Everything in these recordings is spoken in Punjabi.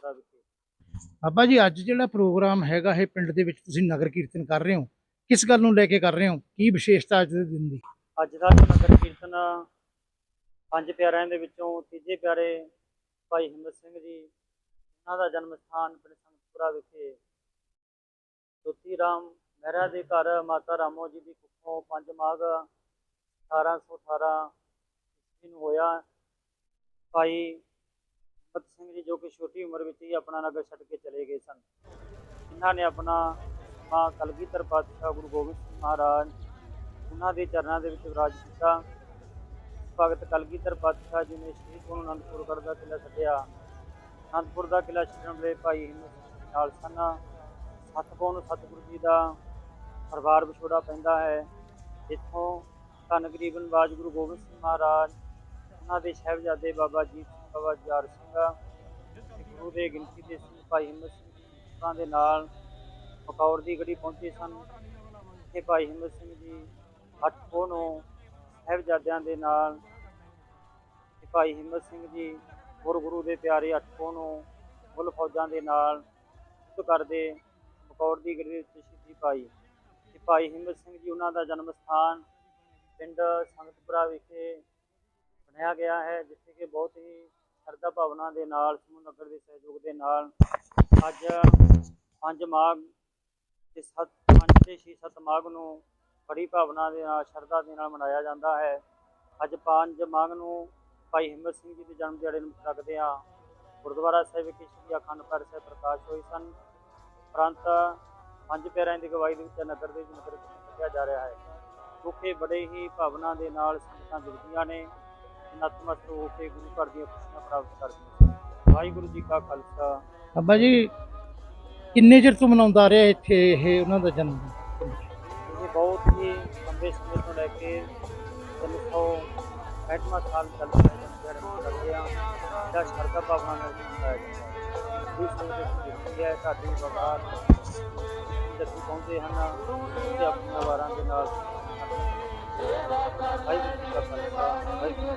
ਸੰਗਤਪੁਰਾ ਵਿਖੇ ਬਾਬਾ ਜੀ ਅੱਜ ਜਿਹੜਾ ਪ੍ਰੋਗਰਾਮ ਹੈਗਾ ਇਹ ਪਿੰਡ ਦੇ ਵਿੱਚ ਤੁਸੀਂ ਨਗਰ ਕੀਰਤਨ ਕਰ ਰਹੇ ਹੋ। ਕਿਸ ਗੱਲ ਨੂੰ ਲੈ ਕੇ ਕਰ ਰਹੇ ਹੋ? ਕੀ ਵਿਸ਼ੇਸ਼ਤਾ ਅੱਜ ਦੇ ਦਿਨ ਦੀ? ਅੱਜ ਦਾ ਨਗਰ ਕੀਰਤਨ ਪੰਜ ਪਿਆਰਿਆਂ ਦੇ ਵਿੱਚੋਂ ਤੀਜੇ ਪਿਆਰੇ ਭਾਈ ਹਿੰਮਤ ਸਿੰਘ ਜੀ ਉਹਨਾਂ ਦਾ ਜਨਮ ਸਥਾਨ ਪਿੰਡ ਸੰਗਤਪੁਰਾ ਵਿਖੇ। ਜੋਤੀ ਰਾਮ ਮਹਿਰਾ ਦੇ ਘਰ ਮਾਤਾ ਰਾਮੋ ਜੀ ਦੀ ਕੁੱਖੋਂ 5 ਮਾਘ 1818 ਈਸਵੀ ਨੂੰ ਹੋਇਆ। ਭਾਈ ਹਿੰਮਤ ਸਿੰਘ ਜੀ, ਜੋ ਕਿ ਛੋਟੀ ਉਮਰ ਵਿੱਚ ਹੀ ਆਪਣਾ ਨਗਰ ਛੱਡ ਕੇ ਚਲੇ ਗਏ ਸਨ। ਇਹਨਾਂ ਨੇ ਆਪਣਾ ਮਾਂ ਕਲਗੀਧਰ ਪਾਤਸ਼ਾਹ ਗੁਰੂ ਗੋਬਿੰਦ ਸਿੰਘ ਮਹਾਰਾਜ ਉਹਨਾਂ ਦੇ ਚਰਨਾਂ ਦੇ ਵਿੱਚ ਵਿਰਾਜ ਕੀਤਾ। ਭਗਤ ਕਲਗੀਧਰ ਪਾਤਸ਼ਾਹ ਜੀ ਨੇ ਸ਼੍ਰੀ ਗੁਰੂ ਅਨੰਦਪੁਰ ਗੜ੍ਹ ਦਾ ਕਿਲ੍ਹਾ ਛੱਡਿਆ। ਅਨੰਦਪੁਰ ਦਾ ਕਿਲ੍ਹਾ ਛੱਡਣ ਵੇਲੇ ਭਾਈ ਹਿੰਮਤ ਨਾਲ ਸਨ। ਸਤਪੁਰ ਨੂੰ ਸਤਿਗੁਰੂ ਜੀ ਦਾ ਪਰਿਵਾਰ ਵਿਛੋੜਾ ਪੈਂਦਾ ਹੈ। ਇੱਥੋਂ ਧੰਨ ਗਰੀਬਨ ਬਾਜ ਗੁਰੂ ਗੋਬਿੰਦ ਸਿੰਘ ਮਹਾਰਾਜ, ਉਹਨਾਂ ਦੇ ਸਾਹਿਬਜ਼ਾਦੇ ਬਾਬਾ ਜੀ ਬਾਬਾ ਜਾਰ ਸਿੰਘ, ਗੁਰੂ ਦੇ ਗਿਣਤੀ ਦੇ ਸਿੰਘ ਭਾਈ ਹਿੰਮਤ ਸਿੰਘਾਂ ਦੇ ਨਾਲ ਮਕੌੜ ਦੀ ਗੜੀ ਪਹੁੰਚੇ ਸਨ। ਤੇ ਭਾਈ ਹਿੰਮਤ ਸਿੰਘ ਜੀ ਅੱਠ ਪੋਹ ਨੂੰ ਸਾਹਿਬਜ਼ਾਦਿਆਂ ਦੇ ਨਾਲ ਤੇ ਭਾਈ ਹਿੰਮਤ ਸਿੰਘ ਜੀ ਗੁਰੂ ਦੇ ਪਿਆਰੇ ਅੱਠ ਪੋਹ ਨੂੰ ਮੁੱਲ ਫੌਜਾਂ ਦੇ ਨਾਲ ਯੁੱਧ ਕਰਦੇ ਮਕੌੜ ਦੀ ਗੜੀ ਵਿੱਚ ਸ਼ਹੀਦੀ ਪਾਈ। ਤੇ ਭਾਈ ਹਿੰਮਤ ਸਿੰਘ ਜੀ ਉਹਨਾਂ ਦਾ ਜਨਮ ਸਥਾਨ ਪਿੰਡ ਸੰਗਤਪੁਰਾ ਵਿਖੇ ਬਣਾਇਆ ਗਿਆ ਹੈ, ਜਿੱਥੇ ਕਿ ਬਹੁਤ ਹੀ ਸ਼ਰਧਾ ਭਾਵਨਾ ਦੇ ਨਾਲ, ਸਮੂਹ ਨਗਰ ਦੇ ਸਹਿਯੋਗ ਦੇ ਨਾਲ ਅੱਜ 5 ਮਾਘ ਤੇ 7 5 ਤੇ 6 7 ਮਾਘ ਨੂੰ ਬੜੀ ਭਾਵਨਾ ਦੇ ਨਾਲ, ਸ਼ਰਧਾ ਦੇ ਨਾਲ ਮਨਾਇਆ ਜਾਂਦਾ ਹੈ। ਅੱਜ 5 ਮਾਘ ਨੂੰ ਭਾਈ ਹਿੰਮਤ ਸਿੰਘ ਜੀ ਦੇ ਜਨਮ ਦਿਹਾੜੇ ਨੂੰ ਰੱਖਦੇ ਹਾਂ। ਗੁਰਦੁਆਰਾ ਸਾਹਿਬ ਵਿਖੇ ਸ੍ਰੀ ਅਖੰਡ ਪਾਠ ਸਾਹਿਬ ਪ੍ਰਕਾਸ਼ ਹੋਏ ਸਨ। ਉਪਰੰਤ ਪੰਜ ਪਿਆਰਿਆਂ ਦੀ ਗਵਾਹੀ ਦੇ ਵਿੱਚ ਨਗਰ ਦੇ ਵਿੱਚ ਨਗਰ ਕੀਰਤਨ ਜਾ ਰਿਹਾ ਹੈ। ਕਿਉਂਕਿ ਬੜੇ ਹੀ ਭਾਵਨਾ ਦੇ ਨਾਲ ਸੰਗਤਾਂ ਜੁੜਦੀਆਂ ਨੇ। ਨਤਮਸਤਕ ਹੋ ਕੇ ਗੁਰੂ ਘਰ ਦੀਆਂ ਖੁਸ਼ੀਆਂ ਪ੍ਰਾਪਤ ਕਰਦੀਆਂ ਨੇ ਵਾਹਿਗੁਰੂ ਜੀ ਕਾ ਖਾਲਸਾ। ਬਾਬਾ ਜੀ ਕਿੰਨੇ ਚਿਰ ਤੋਂ ਮਨਾਉਂਦਾ ਰਿਹਾ ਇੱਥੇ ਇਹ ਉਹਨਾਂ ਦਾ ਜਨਮ? ਇਹ ਬਹੁਤ ਹੀ ਲੰਬੇ ਸਮੇਂ ਤੋਂ ਲੈ ਕੇ 365ਵਾਂ ਸਾਲ ਚੱਲ ਰਿਹਾ ਹੈ। ਜਨਮ ਕਰਦੇ ਆ। ਜਿਹੜਾ ਸ਼ਰਧਾ ਭਾਵਨਾ ਨਾਲ ਮਨਾਇਆ ਜਾਂਦਾ ਹੈ। ਜਿੱਤੀ ਹੈ ਸਾਡੀ ਬਵਾਰ ਜੱਤੀ ਪਹੁੰਚਦੇ ਹਨ। ਤੇ ਆਪਣੀਆਂ ਵਾਰਾਂ ਦੇ ਨਾਲ। ਵਾਹਿਗੁਰੂ ਜੀ ਕਾ ਖਾਲਸਾ। ਵਾਹਿਗੁਰੂ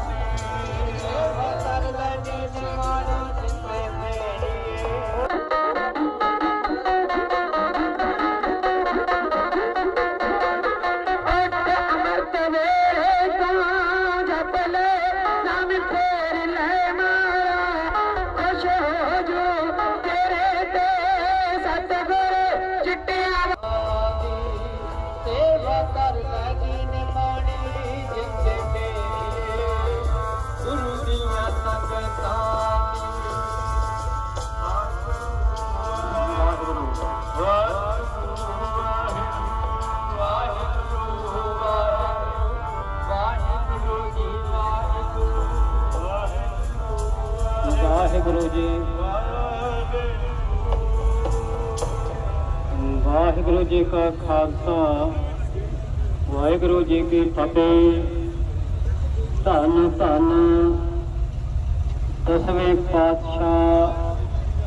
ਵਾਹਿਗੁਰੂ ਜੀ। ਵਾਹਿਗੁਰੂ ਜੀ ਕਾ ਖਾਲਸਾ ਵਾਹਿਗੁਰੂ ਜੀ ਕੀ ਫਤਿਹ। ਧੰਨ ਧੰਨ ਦਸਵੇਂ ਪਾਤਸ਼ਾਹ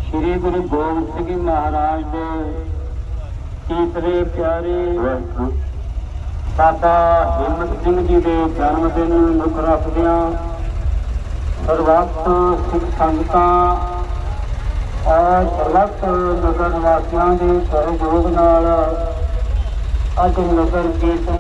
ਸ੍ਰੀ ਗੁਰੂ ਗੋਬਿੰਦ ਸਿੰਘ ਜੀ ਮਹਾਰਾਜ ਦੇ ਤੀਸਰੇ ਪਿਆਰੇ ਬਾਬਾ ਹਿੰਮਤ ਸਿੰਘ ਜੀ ਦੇ ਜਨਮ ਦਿਨ ਨੂੰ ਮੁੱਖ ਰੱਖਦਿਆਂ ਸਰਬੱਤ ਸਿੱਖ ਸੰਗਤਾਂ ਔਰ ਸਰਬੱਤ ਨਗਰ ਵਾਸੀਆਂ ਦੇ ਸਹਿਯੋਗ ਨਾਲ ਅੱਜ ਨਗਰ ਕੀਰਤਨ